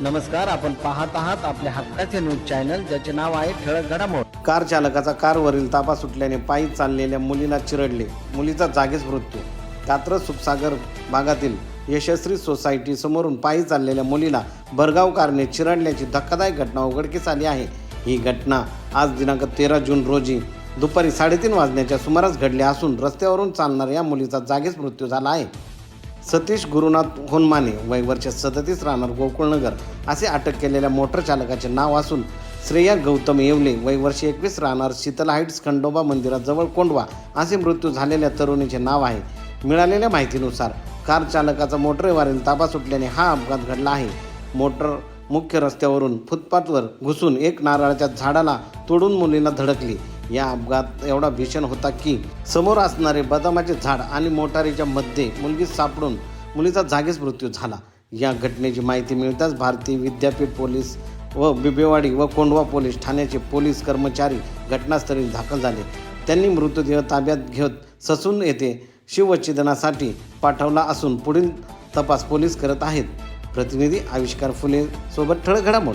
नमस्कार आपण पाहत आहात आपल्या हक्काचे न्यूज चॅनल ज्याचे नाव आहे ठळक घडामोड. कार चालकाचा कारवरील ताबा सुटल्याने पायी चाललेल्या मुलीला चिरडले. मुलीचा जागीच मृत्यू. कात्रज सुखसागर भागातील यशस्वी सोसायटी समोरून पायी चाललेल्या मुलीला भरगाव कारने चिरडल्याची धक्कादायक घटना उघडकीस आली आहे. ही घटना आज दिनांक तेरा जून रोजी दुपारी साडेतीन वाजण्याच्या सुमारास घडली असून रस्त्यावरून चालणाऱ्या या मुलीचा जागीच मृत्यू झाला आहे. सतीश गुरुनाथ होनमाने वय सदतीस राहणार गोकुळनगर असे अटक केलेल्या मोटर चालकाचे नाव असून श्रेया गौतम येवले वयवर्षी एकवीस राहणार शीतल हाईट्स खंडोबा मंदिराजवळ कोंडवा असे मृत्यू झालेल्या तरुणीचे नाव आहे. मिळालेल्या माहितीनुसार कार चालकाचा मोटरवारील ताबा सुटल्याने हा अपघात घडला आहे. मोटर मुख्य रस्त्यावरून फुटपाथवर घुसून एक नारळाच्या झाडाला तोडून मुलीला धडकली. या अपघात एवढा भीषण होता की समोर असणारे बदामाचे झाड आणि मोटारीच्या मध्ये मुलगी सापडून मुलीचा जागीच मृत्यू झाला. या घटनेची माहिती मिळताच भारतीय विद्यापीठ पोलीस व बिबेवाडी व कोंडवा पोलीस ठाण्याचे पोलीस कर्मचारी घटनास्थळी दाखल झाले. त्यांनी मृतदेह ताब्यात घेत ससून येथे शिवच्छेदनासाठी पाठवला असून पुढील तपास पोलीस करत आहेत. प्रतिनिधी आविष्कार फुले सोबत ठळक घडामोड.